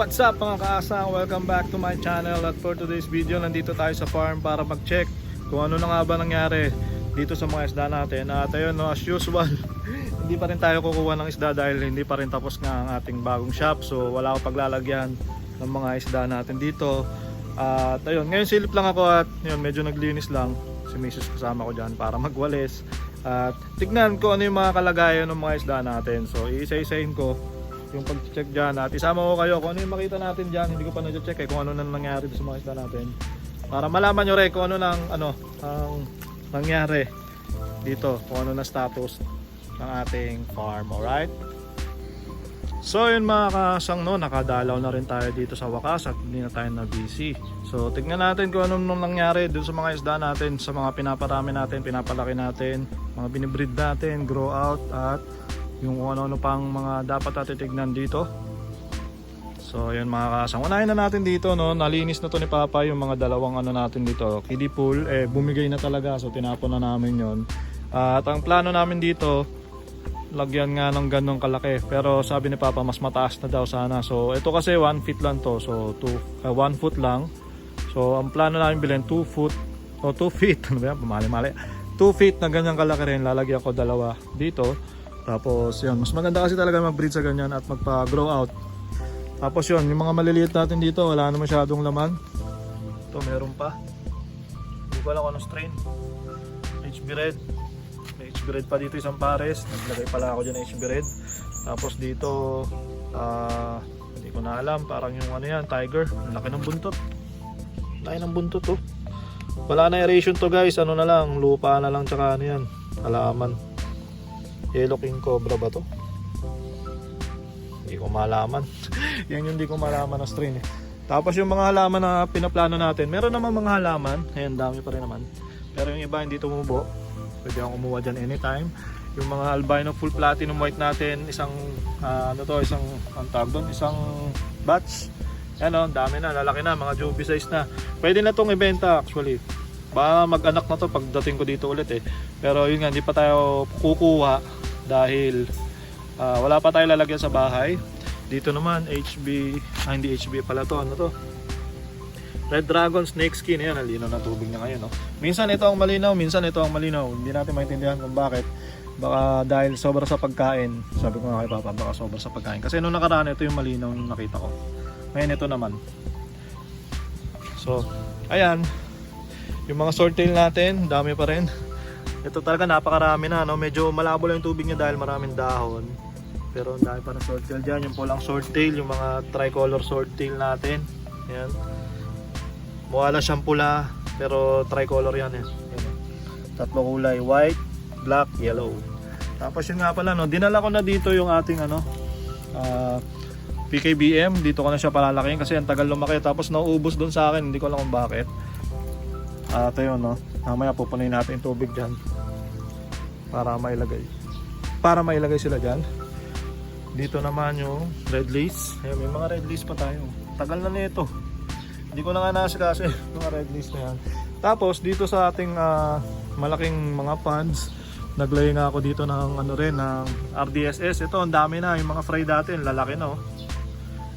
What's up mga kaasang? Welcome back to my channel. At for today's video nandito tayo sa farm para mag-check kung ano na nga ba nangyari dito sa mga isda natin. At ayun no, as usual hindi pa rin tayo kukuha ng isda dahil hindi pa rin tapos nga ang ating bagong shop. So wala akong paglalagyan ng mga isda natin dito. At ayun ngayon silip lang ako at yun, medyo naglinis lang. Si Mrs. kasama ko dyan para magwalis. At tignan ko ano yung mga kalagayan ng mga isda natin. So iisa-isahin ko yung pag-check dyan at isama ko kayo kung ano yung makita natin dyan. Hindi ko pa na-check eh kung ano na nangyari sa mga isda natin. Para malaman nyo rin kung ano nang ano ang nangyari dito. Kung ano na status ng ating farm alright? So yun mga kasang no nakadalaw na rin tayo dito sa wakas at hindi na tayo na busy so tignan natin kung ano nung nangyari dun sa mga isda natin sa mga pinaparami natin pinapalaki natin mga binibreed natin grow out at yung ano-ano pang mga dapat natin tignan dito So yun mga kasang, unahin na natin dito no, nalinis na to ni Papa yung mga dalawang ano natin dito, kiddie pool, eh bumigay na talaga so tinapon na namin yon. at ang plano namin dito, lagyan nga ng ganong kalaki, pero sabi ni Papa mas mataas na daw sana. So ito kasi 1 feet lang to, so 2, 1 foot lang. So ang plano namin bilhin 2 foot, o 2 feet, ano ba yan, mali-mali. 2 feet na ganyang kalaki rin, lalagyan ko dalawa dito. Tapos yun, mas maganda kasi talaga mag-breed sa ganyan at magpa-grow out. Tapos yun, yung mga maliliit natin dito, wala na masyadong laman. Ito, meron pa. Hindi ko alam kung anong strain. HB Red. May HB Red pa dito isang pares. Naglagay pala ako dyan ng HB Red. Tapos dito, ah, hindi ko na alam. Parang yung ano yan, Tiger. Ang laki ng buntot. Laki ng buntot oh. Wala na aeration to guys. Ano na lang, lupa na lang tsaka ano yan. Halaman. Yellow King Cobra ba to? Hindi ko malaman. Yan yung hindi ko malaman na strain eh. Tapos yung mga halaman na pinaplano natin, meron naman mga halaman, ayan dami pa rin naman. Pero yung iba hindi tumubo, pwede akong kumuha dyan anytime. Yung mga albino full platinum white natin, isang, ah, ano to, isang, ang tawag doon, isang batch. Yan o, dami na, lalaki na, mga juby size na. Pwede na tong ibenta actually. Baka mag-anak na to pagdating ko dito ulit eh. Pero yun nga, hindi pa tayo kukuha dahil ah, wala pa tayo lalagyan sa bahay. Dito naman, HB, ah hindi HB pala to, ano to? Red Dragon Snake Skin, ayan, nalinaw na tubig niya ngayon. No? Minsan ito ang malinaw, minsan ito ang malinaw. Hindi natin maintindihan kung bakit. Baka dahil sobra sa pagkain. Sabi ko nga kay Papa, baka sobra sa pagkain. Kasi nung nakaraan, ito yung malinaw nung nakita ko. Ngayon ito naman. So, ayan. Yung mga swordtail natin, dami pa rin. Ito talaga napakarami na. No? Medyo malabo lang yung tubig niya dahil maraming dahon. Pero ang dami pa ng swordtail dyan. Yung pulang swordtail, yung mga tricolor swordtail natin. Ayan. Mukha lang siyang pula, pero tricolor yan eh. Ayan. Tatlo kulay, white, black, yellow. Tapos yun nga pala, no, dinala ko na dito yung ating ano, ah, PKBM. Dito ko na siya palalakihin kasi ang tagal lumaki. Tapos nauubos doon sa akin, hindi ko alam kung bakit. At ayun, no, mamaya pupunin natin yung tubig dyan para mailagay. Para mailagay sila dyan. Dito naman yung red lace. Ayan, may mga red lace pa tayo. Tagal na nito. Hindi ko na nga nasikaso yung mga red lace na yan. Tapos dito sa ating ah, malaking mga ponds, naglagay nga ako dito ng ano rin ng RDSS. Ito ang dami na yung mga fry dati, lalaki na oh.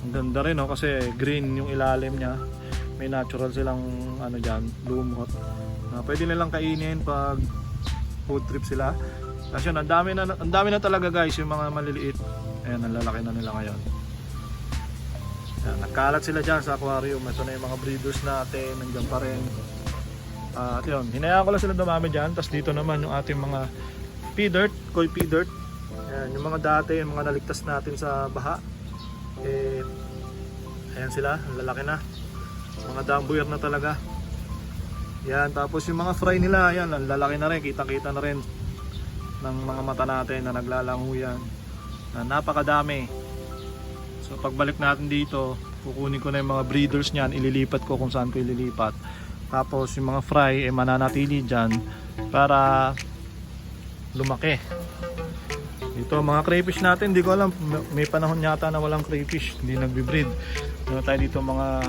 Ang ganda rin oh kasi green yung ilalim niya. May natural silang ano diyan, lumot. Na pwede nilang kainin pag food trip sila. Kasi yun, ang dami na ang dami na talaga guys yung mga maliliit. Ayan, ang lalaki na nila ngayon. Ayan, nagkalat sila dyan sa aquarium. Ito na yung mga breeders natin, nandiyan pa rin. Ah, at yun, hinayaan ko lang sila dumami dyan. Tapos dito naman yung ating mga pea koi pea dirt. Ayan, yung mga dati, yung mga naligtas natin sa baha. Eh, ayan sila, ang lalaki na. Mga dambuyer na talaga. Yan, tapos yung mga fry nila, ang lalaki na rin, kita-kita na rin ng mga mata natin na naglalango yan. Na napakadami. So pagbalik natin dito kukunin ko na yung mga breeders niyan ililipat ko kung saan ko ililipat. Tapos yung mga fry eh mananatili dyan para lumaki. Ito mga crayfish natin hindi ko alam. May panahon yata na walang crayfish hindi nagbe-breed meron tayo dito mga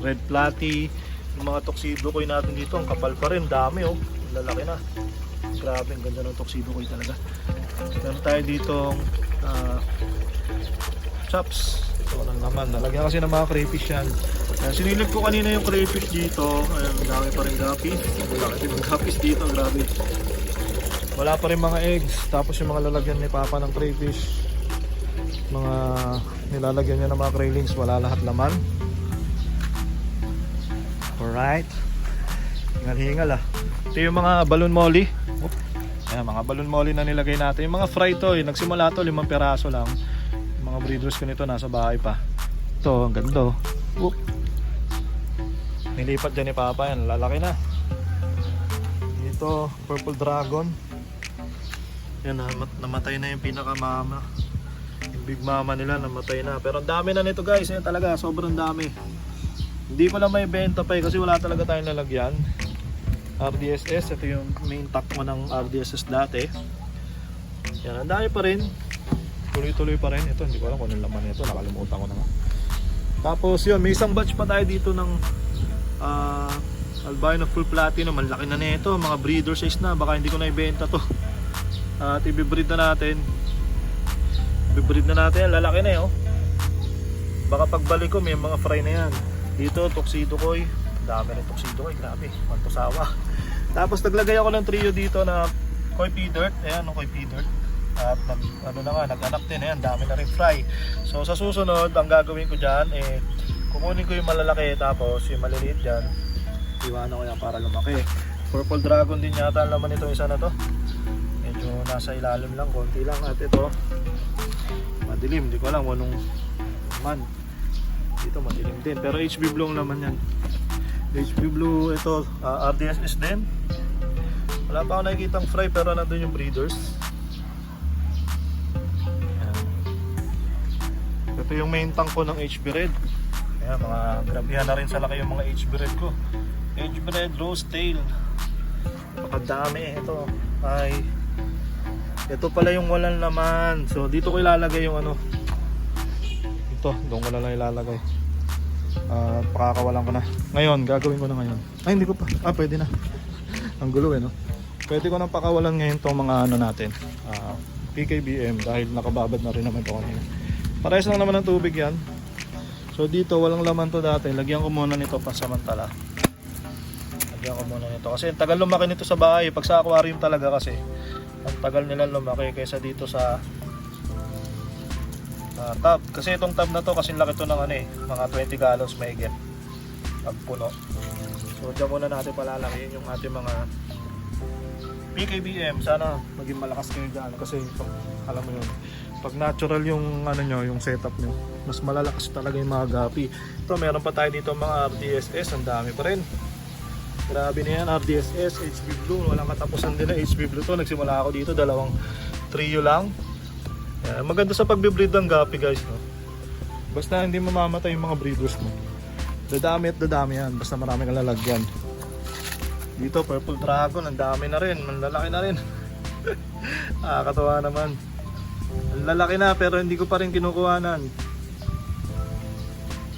red platy yung mga tuxedo koy natin dito ang kapal pa rin dami oh lalaki na grabe ang ganda ng tuxedo koy talaga meron tayo dito uh, chops Ito lang naman. Nalagyan kasi ng mga crayfish yan. Ayan, sinilip ko kanina yung crayfish dito. Ang dami pa rin guppies. Wala kasi yung guppies dito. Grabe. Wala pa rin mga eggs. Tapos yung mga lalagyan ni Papa ng crayfish. Mga nilalagyan niya ng mga craylings. Wala lahat laman. Alright. Hingal-hingal ah. Ito yung mga balloon molly. Oop. Ayan, mga balloon molly na nilagay natin. Yung mga fry to, eh. nagsimula to, limang peraso lang. Yung mga breeders ko nito nasa bahay pa. Ito, ang ganda oh. Oop. Nilipat dyan ni Papa yan, lalaki na. Dito, purple dragon. Yan, namat- namatay na yung pinakamama. Yung big mama nila namatay na. Pero ang dami na nito guys, yan talaga, sobrang dami. Hindi ko lang may benta pa eh, kasi wala talaga tayong lalagyan. RDSS, ito yung main takmo ng RDSS dati. Yan, ang dami pa rin. Tuloy-tuloy pa rin. Ito, hindi ko alam kung anong laman nito. Nakalimutan ko na nga. Tapos yun, may isang batch pa tayo dito ng ah, albino full platinum. Ang laki na nito, mga breeder size na. Baka hindi ko na ibenta to. At ibibreed na natin. Ibibreed na natin. Lalaki na eh, oh. Baka pagbalik ko, may mga fry na yan. Dito, tuxedo koy. Ang dami rin tuxedo koy. Grabe, mantusawa. Tapos naglagay ako ng trio dito na koi pea dirt. Ayan, no, koi pea dirt. At nag, ano na nga, nag-anak din. Ayan, dami na rin fry. So sa susunod, ang gagawin ko dyan, eh, kukunin ko yung malalaki tapos yung maliliit dyan, iwanan ko yan para lumaki. Purple dragon din yata ang laman nito isa na to. Medyo nasa ilalim lang, konti lang. At ito, madilim. Hindi ko alam anong man. Dito madilim din. Pero HB Blue ang laman yan. HB Blue, ito, ah, RDSS din. Wala pa ako nakikita fry pero nandun yung breeders. Ayan. Ito yung main tank ko ng HB Red. Ayan, mga grabihan na rin sa laki yung mga HB Red ko. HB Red Rose Tail. Napakadami ito. Ay, ito pala yung walang laman. So dito ko ilalagay yung ano. Ito, doon ko na lang ilalagay. At pakakawalan ko na. Ngayon, gagawin ko na ngayon. Ay, hindi ko pa. Ah, pwede na. Ang gulo eh, no? Pwede ko nang pakawalan ngayon itong mga ano natin. ah, PKBM dahil nakababad na rin naman ito kanina. Parehas lang naman ng tubig yan. So dito, walang laman to dati. Lagyan ko muna nito pasamantala. Lagyan ko muna nito. Kasi tagal lumaki nito sa bahay. Pag sa aquarium talaga kasi, ang tagal nila lumaki kaysa dito sa ah, tub. Kasi itong tub na to, kasi laki to ng ano eh, mga 20 gallons may get. Pag puno. So dyan muna natin palalakihin yung ating mga PKBM. Sana maging malakas kayo dyan kasi pag, alam mo yun, pag natural yung ano nyo, yung setup nyo, mas malalakas talaga yung mga gapi. Ito, meron pa tayo dito mga RDSS, ang dami pa rin. Grabe na yan, RDSS, HB Blue, walang katapusan din na HB Blue to. Nagsimula ako dito, dalawang trio lang. Yan, maganda sa pagbe-breed ng gapi guys, no? Basta hindi mamamatay yung mga breeders mo. Dadami at dadami yan, basta marami kang lalagyan. Dito, Purple Dragon, ang dami na rin, malalaki na rin. Nakakatawa naman. Ang lalaki na pero hindi ko pa rin kinukuhanan.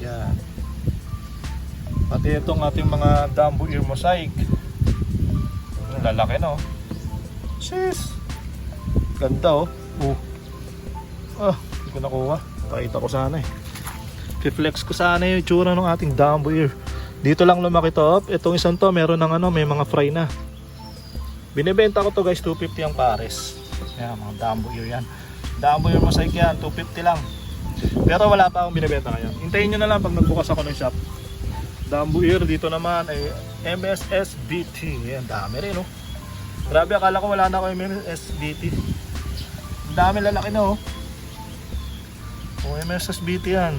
Yan. Pati itong ating mga Dumbo Ear Mosaic. Ang lalaki no. Sis. Ganda oh. Oh. Ah, hindi ko nakuha. Pakita ko sana eh. Reflex ko sana yung itsura ng ating Dumbo Ear. Dito lang lumaki to. Itong isang to meron ng ano, may mga fry na. Binibenta ko to guys, 250 ang pares. Yan, mga Dumbo Ear yan. Dumbo Ear Mosaic yan, 250 lang. Pero wala pa akong binibenta ngayon. Hintayin nyo na lang pag nagbukas ako ng shop. Dumbo Ear dito naman ay MSSBT. Yan, dami rin oh. Grabe, akala ko wala na ako MSSBT. Ang dami lalaki na oh. Oh, MSSBT yan.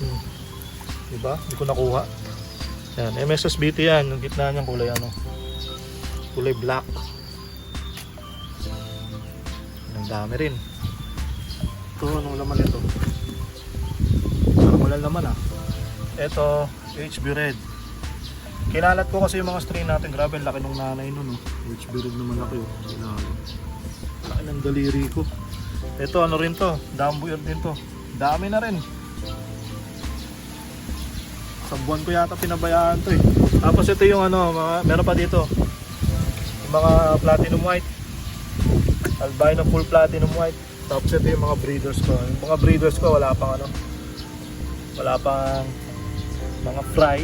Hmm. Diba? Hindi ko nakuha. Yan, MSSBT yan. Yung gitna niyang kulay ano. Kulay black. Ang dami rin. Ito, anong laman ito? Parang wala laman ah. Ito, HB Red. Kinalat ko kasi yung mga strain natin. Grabe, laki ng nanay nun. Oh. HB Red naman ako yun. Kinalat. Laki ng daliri ko. Ito, ano rin to? Ear din to. Dami na rin. Sa buwan ko yata pinabayaan to eh. Tapos ito yung ano, mga, meron pa dito. Yung mga platinum white. Albino full platinum white. Tapos ito yung mga breeders ko. Yung mga breeders ko wala pang ano. Wala pang mga fry.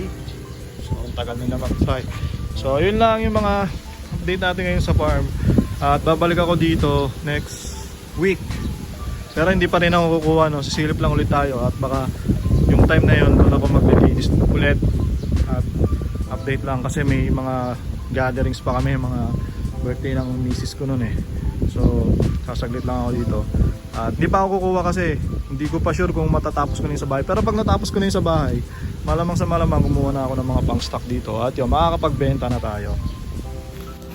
So ang tagal nila mag-fry. So yun lang yung mga update natin ngayon sa farm. At babalik ako dito next week. Pero hindi pa rin ako kukuha no. Sisilip lang ulit tayo at baka yung time na yun doon ako maglilinis ulit at update lang. Kasi may mga gatherings pa kami mga birthday ng misis ko noon eh. So sasaglit lang ako dito. At hindi pa ako kukuha kasi hindi ko pa sure kung matatapos ko na yun sa bahay. Pero pag natapos ko na yun sa bahay malamang sa malamang kumuha na ako ng mga pang stock dito. At yun makakapagbenta na tayo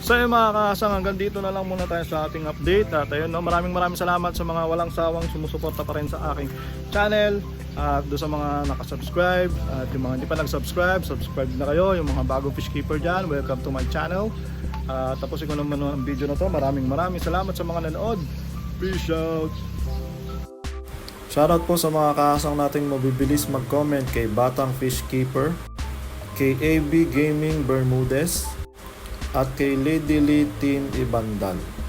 So yun mga kasang hanggang dito na lang muna tayo sa ating update. At ayun no, maraming maraming salamat sa mga walang sawang sumusuporta pa rin sa aking channel. At doon sa mga nakasubscribe at yung mga hindi pa nag-subscribe, subscribe na kayo. Yung mga bagong fish keeper dyan, welcome to my channel. At tapos ko naman ang video na to. Maraming maraming salamat sa mga nanood. Peace out! Shoutout po sa mga kasang nating mabibilis mag-comment kay Batang Fish Keeper, kay AB Gaming Bermudez, at kay Lady Lee Team Ibandal.